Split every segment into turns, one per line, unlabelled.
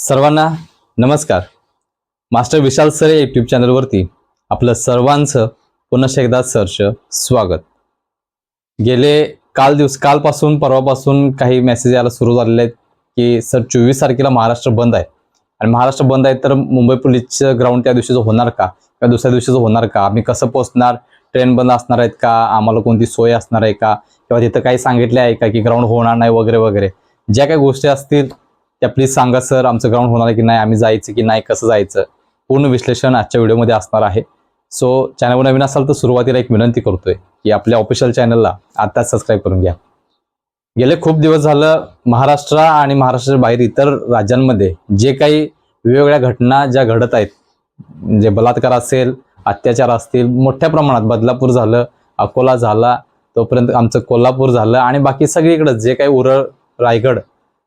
सर्वांना नमस्कार. मास्टर विशाल sir YouTube चॅनलवरती आपलं सर्वांचं पुन्हा एकदा सरच स्वागत. गेले काल दिवस कालपासून परवापासून काही मेसेज यायला सुरू झालेले आहेत की सर चोवीस तारखेला महाराष्ट्र बंद आहे. आणि महाराष्ट्र बंद आहे तर मुंबई पोलीसचं ग्राउंड त्या दिवशीचं होणार का? किंवा दुसऱ्या दिवशीचं होणार का? आम्ही कसं पोहोचणार? ट्रेन बंद असणार आहेत का? आम्हाला कोणती सोय असणार आहे का? किंवा तिथं काही सांगितले आहे का की ग्राउंड होणार नाही वगैरे वगैरे? ज्या काही गोष्टी असतील त्या प्लीज सांगा सर आमचं ग्राउंड होणार आहे की नाही आम्ही जायचं की नाही कसं जायचं? पूर्ण विश्लेषण आजच्या व्हिडिओमध्ये असणार आहे. सो चॅनलवर नवीन असाल तर सुरुवातीला एक विनंती करतोय की आपल्या ऑफिशियल चॅनलला आताच सबस्क्राईब करून घ्या. गेले खूप दिवस झालं महाराष्ट्र आणि महाराष्ट्राच्या बाहेर इतर राज्यांमध्ये जे काही वेगवेगळ्या घटना ज्या घडत आहेत जे बलात्कार असेल अत्याचार असतील मोठ्या प्रमाणात बदलापूर झालं अकोला झाला तोपर्यंत आमचं कोल्हापूर झालं आणि बाकी सगळीकडं जे काही उरळ रायगड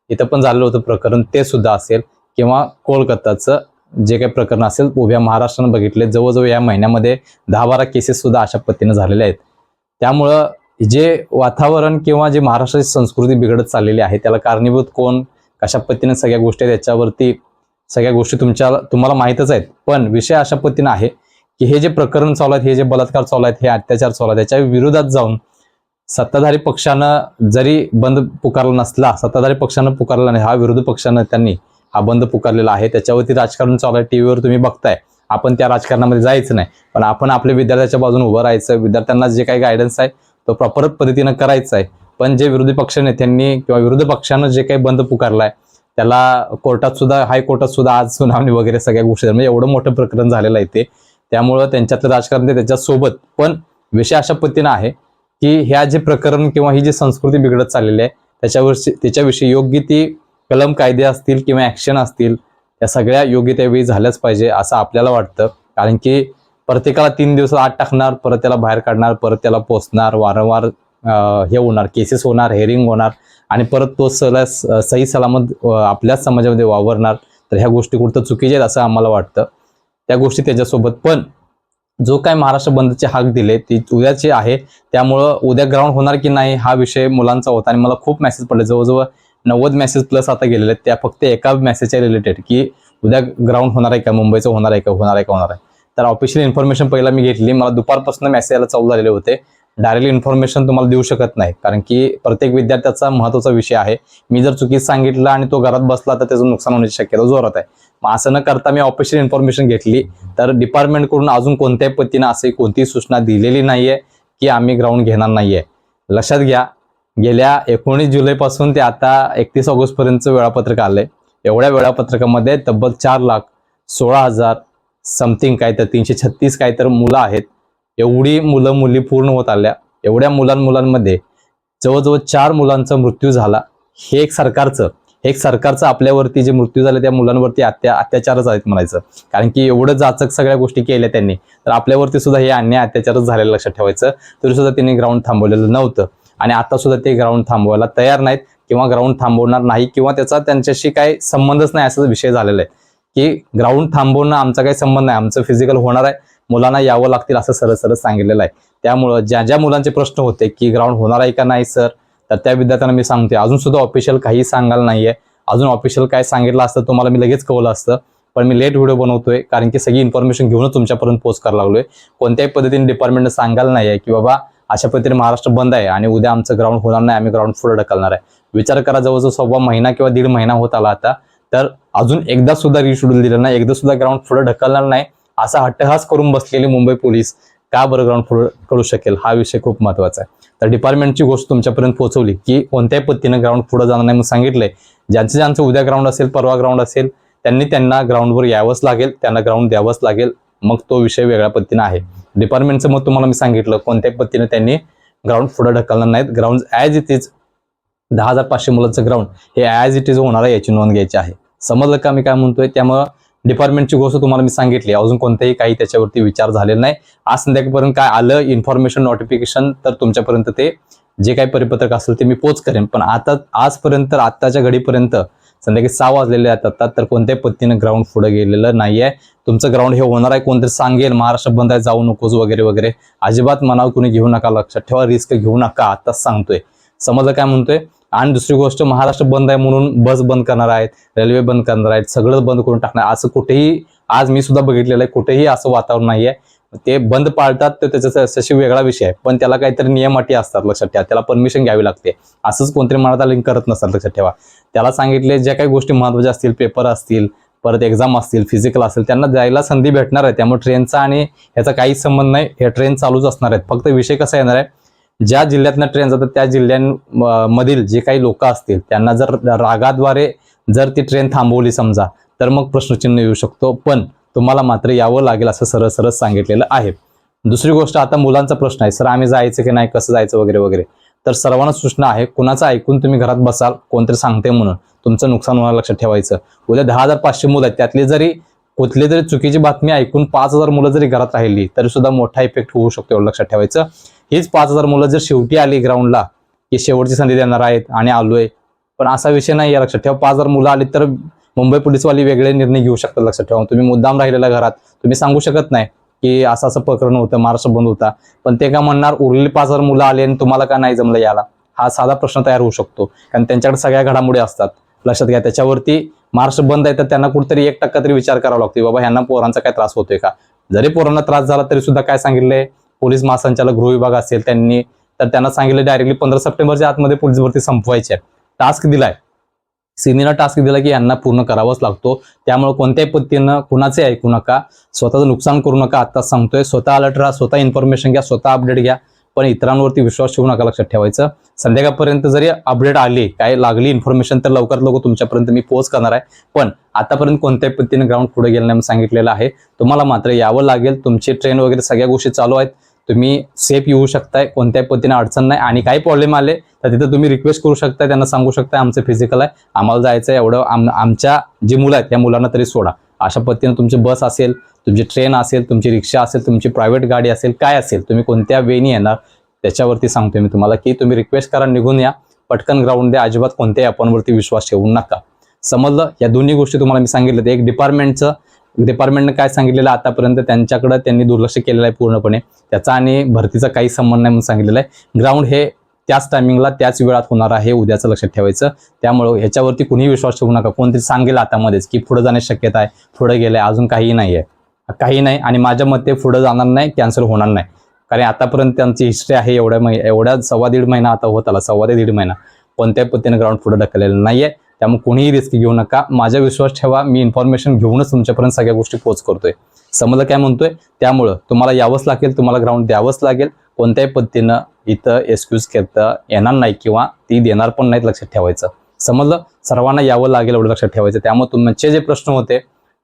इथं पण झालेलं होतं प्रकरण ते सुद्धा असेल. किंवा कोलकाताचं जे काही प्रकरण असेल उभ्या महाराष्ट्रानं बघितले जवळजवळ या महिन्यामध्ये दहा बारा केसेस सुद्धा अशा पद्धतीने झालेले आहेत. त्यामुळं जे वातावरण किंवा जे महाराष्ट्राची संस्कृती बिघडत चाललेली आहे त्याला कारणीभूत कोण कशा पद्धतीने सगळ्या गोष्टी आहेत सगळ्या गोष्टी तुमच्या तुम्हाला माहीतच आहेत. पण विषय अशा पद्धतीनं आहे की हे जे प्रकरण चालू आहेत हे जे बलात्कार चालू आहेत हे अत्याचार चालू आहेत त्याच्या विरोधात जाऊन सत्ताधारी पक्षानं जरी बंद पुकारला नसला सत्ताधारी पक्षानं पुकारला नाही हा विरोधी पक्षानं त्यांनी हा बंद पुकारलेला आहे. त्याच्यावरती राजकारण चालू आहे टीव्हीवर तुम्ही बघताय. आपण त्या राजकारणामध्ये जायचं नाही. पण आपण आपल्या विद्यार्थ्याच्या बाजूने उभं राहायचं विद्यार्थ्यांना जे काही गायडन्स आहे तो प्रॉपर पद्धतीनं करायचं आहे. पण जे विरोधी पक्षनेत्यांनी किंवा विरोधी पक्षानं जे काही बंद पुकारलाय त्याला कोर्टात सुद्धा हायकोर्टात सुद्धा आज सुनावणी वगैरे सगळ्या गोष्टी म्हणजे एवढं मोठं प्रकरण झालेलं आहे ते. त्यामुळं त्यांच्यातलं राजकारण ते त्याच्यासोबत. पण विषय अशा पद्धतीनं आहे की ह्या जे प्रकरण किंवा ही जी संस्कृती बिघडत चाललेली आहे त्याच्यावर त्याच्याविषयी योग्य ती कलम कायदे असतील किंवा ऍक्शन असतील त्या सगळ्या योग्य त्यावेळी झाल्याच पाहिजे असं आपल्याला वाटतं. कारण की प्रत्येकाला तीन दिवसात आत टाकणार परत त्याला बाहेर काढणार परत त्याला पोचणार वारंवार हे होणार केसेस होणार हेअरिंग होणार आणि परत तो सला सही सलामत आपल्याच समाजामध्ये वावरणार. तर ह्या गोष्टी कुठं चुकीच्या आहेत असं आम्हाला वाटतं. त्या गोष्टी त्याच्यासोबत पण जो काय महाराष्ट्र बंदचे हाक दिले ती उद्याची आहे. त्यामुळं उद्या ग्राउंड होणार की नाही हा विषय मुलांचा होता. आणि मला खूप मेसेज पडले. जवळजवळ नव्वद मेसेज प्लस आता गेलेले आहेत. त्या फक्त एका मेसेजच्या रिलेटेड की उद्या ग्राउंड होणार आहे का मुंबईचं होणार आहे का होणार आहे का होणार आहे. तर ऑफिशियल इन्फॉर्मेशन पहिला मी घेतली. मला दुपारपासून मेसेज यायला चालू झालेले होते. डायरेक्ट इन्फॉर्मेशन तुम्हाला देऊ शकत नाही. कारण की प्रत्येक विद्यार्थ्याचा महत्त्वाचा विषय आहे. मी जर चुकीत सांगितलं आणि तो घरात बसला तर त्याचं नुकसान होण्याची शक्यता जोरात आहे. मग असं न करता मी ऑफिशियल इन्फॉर्मेशन घेतली. तर डिपार्टमेंटकडून अजून कोणत्याही पद्धतीनं असे कोणतीही सूचना दिलेली नाहीये की आम्ही ग्राउंड घेणार नाहीये. लक्षात घ्या गेल्या एकोणीस जुलैपासून ते आता एकतीस ऑगस्टपर्यंतचं वेळापत्रक आलंय. एवढ्या वेळापत्रकामध्ये तब्बल चार लाख सोळा हजार समथिंग काय तर तीनशे छत्तीस काय तर मुलं आहेत. एवढी मुलं मुली पूर्ण होत आल्या. एवढ्या मुलां मुलांमध्ये जवळजवळ चार मुलांचा मृत्यू झाला. हे एक सरकारचं हे एक सरकारचं आपल्यावरती जे मृत्यू झाले त्या मुलांवरती अत्या अत्याचारच आहेत म्हणायचं. कारण की एवढं जाचक सगळ्या गोष्टी केल्या त्यांनी तर आपल्यावरती सुद्धा हे अन्याय अत्याचारच झालेलं लक्षात ठेवायचं. तरी सुद्धा त्यांनी ग्राउंड थांबवलेलं नव्हतं. आणि आता सुद्धा ते ग्राउंड थांबवायला तयार नाहीत किंवा ग्राउंड थांबवणार नाही किंवा त्याचा त्यांच्याशी काही संबंधच नाही असा विषय झालेला आहे. की ग्राउंड थांबवणं आमचा काही संबंध नाही. आमचं फिजिकल होणार आहे. मुलांना यावं लागतील असं सरळ सरळ सांगितलेलं आहे. त्यामुळं ज्या ज्या मुलांचे प्रश्न होते की ग्राउंड होणार आहे का नाही सर तर त्या विद्यार्थ्यांना मी सांगते अजून सुद्धा ऑफिशियल काही सांगायला नाहीये. अजून ऑफिशियल काय सांगितलं असतं तुम्हाला मी लगेच कळवलं असतं. पण मी लेट व्हिडिओ बनवतोय कारण की सगळी इन्फॉर्मेशन घेऊनच तुमच्यापर्यंत पोस्ट करायला लागलोय. कोणत्याही पद्धतीने डिपार्टमेंटनं सांगायला नाहीये की बाबा अशा पद्धतीने महाराष्ट्र बंद आहे आणि उद्या आमचं ग्राउंड होणार नाही आम्ही ग्राउंड पुढे ढकलणार आहे. विचार करा जवळजवळ सव्वा महिना किंवा दीड महिना होत आला आता तर अजून एकदा सुद्धा रिशेड्यूल दिलं नाही. एकदा सुद्धा ग्राउंड पुढे ढकलणार नाही. असा हट्टहास करून बसलेली मुंबई पोलीस का बरं ग्राउंड पुढे करू शकेल? हा विषय खूप महत्त्वाचा आहे. तर डिपार्टमेंटची गोष्ट तुमच्यापर्यंत पोहोचवली की कोणत्याही पद्धतीनं ग्राउंड पुढे जाणार नाही म्हणून सांगितलंय. ज्यांचं ज्यांचं उद्या ग्राउंड असेल परवा ग्राउंड असेल त्यांनी त्यांना ग्राउंडवर यावंच लागेल त्यांना ग्राउंड द्यावंच लागेल. मग तो विषय वेगळ्या पद्धतीनं आहे. डिपार्टमेंटचं मग तुम्हाला मी सांगितलं कोणत्याही पद्धतीने त्यांनी ग्राउंड पुढे ढकलणार नाहीत. ग्राउंड ॲज इट इज दहा हजार पाचशे मुलांचं ग्राउंड हे ॲज इट इज होणार आहे याची नोंद घ्यायची आहे. समजलं का मी काय म्हणतोय? त्यामुळं डिपार्टमेंटची गोष्ट तुम्हाला मी सांगितली. अजून कोणतेही काही त्याच्यावरती विचार झालेला नाही. आज संध्याकाळपर्यंत काय आलं इन्फॉर्मेशन नोटिफिकेशन तर तुमच्यापर्यंत ते जे काही परिपत्रक असेल ते मी पोच करेन. पण आता आजपर्यंत तर आत्ताच्या घडीपर्यंत संध्याकाळी सहा वाजलेले आहेत आता तर कोणत्याही पद्धतीनं ग्राउंड पुढे गेलेलं नाहीये. तुमचं ग्राउंड हे होणार आहे कोणतरी सांगेल महाराष्ट्र बंद आहे जाऊ नकोस वगैरे वगैरे. अजिबात मनावर कुणी घेऊ नका लक्षात ठेवा रिस्क घेऊ नका आताच सांगतोय. समजा काय म्हणतोय? आणि दुसरी गोष्ट महाराष्ट्र बंद आहे म्हणून बस बंद करणार आहेत रेल्वे बंद करणार आहेत सगळं बंद करून टाकणार असं कुठेही आज मी सुद्धा बघितलेलं आहे कुठेही असं वातावरण नाही आहे. ते बंद पाळतात तर त्याचा तशी वेगळा विषय आहे. पण त्याला काहीतरी नियम अटी असतात लक्षात ठेवा. त्याला परमिशन घ्यावी लागते. असंच कोणतरी मनात आलं करत नसतात लक्षात ठेवा. त्याला सांगितले ज्या काही गोष्टी महत्त्वाच्या असतील पेपर असतील परत एक्झाम असतील फिजिकल असेल त्यांना जायला संधी भेटणार आहे. त्यामुळे ट्रेनचा आणि ह्याचा काहीच संबंध नाही. हे ट्रेन चालूच असणार आहेत. फक्त विषय कसा येणार आहे ज्या जिल्ह्यातनं ट्रेन जातात त्या जिल्ह्यांमधील जे काही लोक असतील त्यांना जर रागाद्वारे जर ती ट्रेन थांबवली समजा तर मग प्रश्नचिन्ह येऊ शकतो. पण तुम्हाला मात्र यावं लागेल असं सरळ सरळ सांगितलेलं आहे. दुसरी गोष्ट आता मुलांचा प्रश्न आहे. सर आम्ही जायचं की नाही कसं जायचं वगैरे वगैरे. तर सर्वांना सूचना आहे कुणाचं ऐकून तुम्ही घरात बसाल कोणतरी सांगते म्हणून. तुमचं नुकसान होणार लक्षात ठेवायचं. उद्या दहा हजार पाचशे मुलं आहेत त्यातली जरी कुठली जरी चुकीची बातमी ऐकून पाच हजार मुलं जरी घरात राहिली तरी सुद्धा मोठा इफेक्ट होऊ शकतो एवढं लक्षात ठेवायचं. हीच पाच हजार मुलं जर शेवटी आली ग्राउंडला की शेवटची संधी देणार आहेत आणि आलोय पण असा विषय नाही आहे लक्षात ठेवा. पाच हजार मुलं आली तर मुंबई पोलीसवाली वेगळे निर्णय घेऊ शकतात लक्षात ठेवा. तुम्ही मुद्दाम राहिलेल्या घरात तुम्ही सांगू शकत नाही की असं असं प्रकरण होतं महाराष्ट्र बंद होता. पण ते का म्हणणार उरले पाच हजार मुलं आली आणि तुम्हाला का नाही जमलं याला? हा साधा प्रश्न तयार होऊ शकतो. कारण त्यांच्याकडे सगळ्या घडामोडी असतात. लक्षात घ्या त्याच्यावरती महाराष्ट्र बंद आहे तर त्यांना कुठेतरी एक टक्का तरी विचार करावा लागतो बाबा ह्यांना पोरांचा काय त्रास होतोय का? जरी पोरांना त्रास झाला तरी सुद्धा काय सांगितलंय? पोलीस महासंचालक गृह विभाग असेल त्यांनी तर त्यांना सांगितलं डायरेक्टली पंधरा सप्टेंबरच्या आतमध्ये पोलीस भरती संपवायची आहे. टास्क दिलाय. सिनीला टास्क दिला की यांना पूर्ण करावाच लागतो. त्यामुळे कोणत्याही पद्धतीनं कुणाचे ऐकू नका स्वतःचं नुकसान करू नका. आता सांगतोय स्वतः अलर्ट राहा स्वतः इन्फॉर्मेशन घ्या स्वतः अपडेट घ्या. पण इतरांवरती विश्वास ठेवू नका लक्षात ठेवायचं. संध्याकाळपर्यंत जरी अपडेट आली काय लागली इन्फॉर्मेशन तर लवकरात लवकर तुमच्यापर्यंत मी पोहोच करणार आहे. पण आतापर्यंत कोणत्याही पद्धतीने ग्राउंड पुढे गेलं नाही सांगितलेलं आहे. तुम्हाला मात्र यावं लागेल. तुमची ट्रेन वगैरे सगळ्या गोष्टी चालू आहेत. तुम्ही सेफ येऊ शकताय कोणत्याही पद्धतीने अडचण नाही. आणि काही प्रॉब्लेम आले तर तिथं तुम्ही रिक्वेस्ट करू शकताय त्यांना सांगू शकताय आमचं फिजिकल आहे आम्हाला जायचं आहे एवढं आम आमच्या जी मुलं आहेत त्या मुलांना तरी सोडा. अशा पद्धतीने तुमची बस असेल तुमची ट्रेन असेल तुमची रिक्षा असेल तुमची प्रायव्हेट गाडी असेल काय असेल तुम्ही कोणत्या वेनी येणार त्याच्यावरती सांगतोय मी तुम्हाला की तुम्ही रिक्वेस्ट करा निघून या. पटकन ग्राउंड द्या अजिबात कोणत्याही अपांवरती विश्वास ठेवू नका. समजलं? या दोन्ही गोष्टी तुम्हाला मी सांगितलं एक डिपार्टमेंटचं डिपार्टमेंटनं काय सांगितलेलं आतापर्यंत त्यांच्याकडे त्यांनी दुर्लक्ष केलेलं आहे पूर्णपणे. त्याचा आणि भरतीचा काही संबंध नाही म्हणून सांगितलेलं आहे. ग्राउंड हे त्याच टायमिंगला त्याच वेळात होणार आहे उद्याचं लक्षात ठेवायचं. त्यामुळं ह्याच्यावरती कुणीही विश्वास ठेवू नका. कोणतरी सांगेल आतामध्येच की पुढे जाण्याची शक्यता आहे पुढे आहे अजून काही नाही आहे काही नाही आणि माझ्या मते पुढे जाणार नाही कॅन्सल होणार नाही. कारण आतापर्यंत त्यांची हिस्ट्री आहे एवढ्या महि एवढ्या सव्वा दीड महिना आता होत आला सव्वा ते दीड महिना. कोणत्याही पद्धतीने ग्राउंड पुढे ढकललेलं आहे त्यामुळे कोणीही रिस्क घेऊ नका. माझा विश्वास ठेवा मी इन्फॉर्मेशन घेऊनच तुमच्यापर्यंत सगळ्या गोष्टी पोच करतोय. समजलं काय म्हणतोय? त्यामुळं तुम्हाला यावंच लागेल तुम्हाला ग्राउंड द्यावंच लागेल. कोणत्याही पद्धतीनं इथं एक्सक्यूज करता येणार नाही किंवा ती देणार पण नाहीत लक्षात ठेवायचं. समजलं? सर्वांना यावं लागेल एवढं लक्षात ठेवायचं. त्यामुळे तुमचे जे प्रश्न होते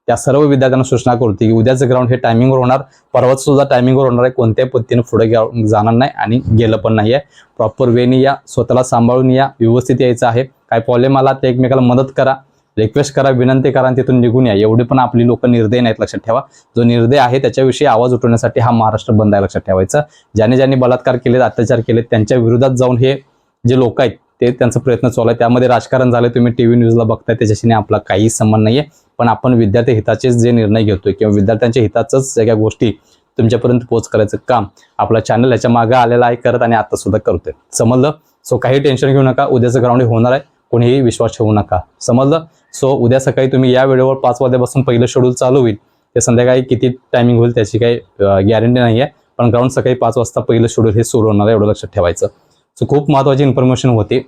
त्या सर्व विद्यार्थ्यांना सूचना करते की उद्याचं ग्राउंड हे टायमिंगवर होणार. परवाच सुद्धा टायमिंगवर होणार आहे. कोणत्याही पद्धतीने पुढे जाणार नाही आणि गेलं पण नाही आहे प्रॉपर वेने या स्वतःला सांभाळून या व्यवस्थित यायचं आहे. काय प्रॉब्लेम आला ते एकमेकाला मदत करा रिक्वेस्ट करा विनंती करा आणि तिथून निघून या. एवढे पण आपली लोक निर्दय नाहीत लक्षात ठेवा. जो निर्दय आहे त्याच्याविषयी आवाज उठवण्यासाठी हा महाराष्ट्र बंद आहे लक्षात ठेवायचा. ज्याने ज्यांनी बलात्कार केलेत अत्याचार केलेत त्यांच्या विरोधात जाऊन हे जे लोक आहेत ते त्यांचा प्रयत्न चालू आहे. त्यामध्ये राजकारण झालं तुम्ही टीव्ही न्यूजला बघताय त्याच्याशी आपला काही संबंध नाहीये. पण आपण विद्यार्थी हिताचेच जे निर्णय घेतोय किंवा विद्यार्थ्यांच्या हिताचंच सगळ्या गोष्टी तुमच्यापर्यंत पोहोच करायचं काम आपला चॅनल याच्या मागे आलेला आहे करत आणि आता सुद्धा करतोय. समजलं? सो काही टेन्शन घेऊ नका. उद्याचं ग्राउंड होणार आहे. कोणीही विश्वास ठेवू नका. समजलं? सो उद्या सकाळी तुम्ही या वेळेवर पाच वाजल्यापासून पहिलं शेड्यूल चालू होईल. ते संध्याकाळी किती टायमिंग होईल त्याची काही गॅरंटी नाही आहे पण ग्राउंड सकाळी पाच वाजता पहिलं शेड्यूल हे सुरू होणार आहे एवढं लक्षात ठेवायचं. सो खूप महत्त्वाची इन्फॉर्मेशन होती.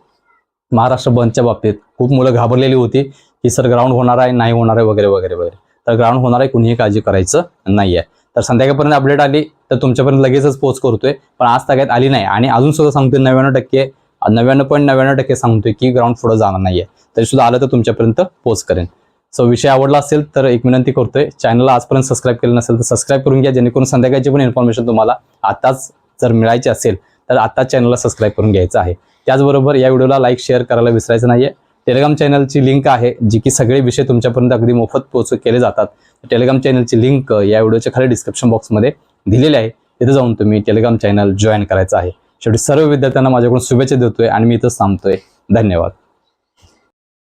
महाराष्ट्र बंदच्या बाबतीत खूप मुलं घाबरलेली होती की सर ग्राउंड होणार आहे नाही होणार आहे वगैरे वगैरे वगैरे. तर ग्राउंड होणार आहे कुणीही काळजी करायचं नाही आहे तर संध्याकाळपर्यंत अपडेट आली तर तुमच्यापर्यंत लगेचच पोच करतोय. पण आज ताग्यात आली नाही. आणि अजून सुद्धा सांगतोय नव्याण्णव टक्के नव्याण्णव पॉईंट नव्याण्णव टक्के सांगतोय की ग्राउंड पुढे जाणार नाहीये. तरी सुद्धा आलं तर तुमच्यापर्यंत पोच करेन. सो विषय आवडला असेल तर एक विनंती करतोय. चॅनलला आजपर्यंत सबस्क्राईब केलं नसेल तर सबस्क्राईब करून घ्या. जेणेकरून संध्याकाळची पण इन्फॉर्मेशन तुम्हाला आताच जर मिळायची असेल तर आता चॅनलला सबस्क्राईब करून घ्यायचं आहे. त्याचबरोबर या व्हिडिओला लाईक शेअर करायला विसरायचं नाहीये. टेलिग्राम चॅनलची लिंक आहे जी की सगळे विषय तुमच्यापर्यंत अगदी मोफत पोहोच केले जातात. टेलिग्राम चॅनलची लिंक या व्हिडिओच्या खाली डिस्क्रिप्शन बॉक्समध्ये दिलेली आहे. तिथे जाऊन तुम्ही टेलिग्राम चॅनल जॉईन करायचं आहे. शेवटी सर्व विद्यार्थ्यांना माझ्याकडून शुभेच्छा देतोय आणि मी इथं थांबतोय. धन्यवाद.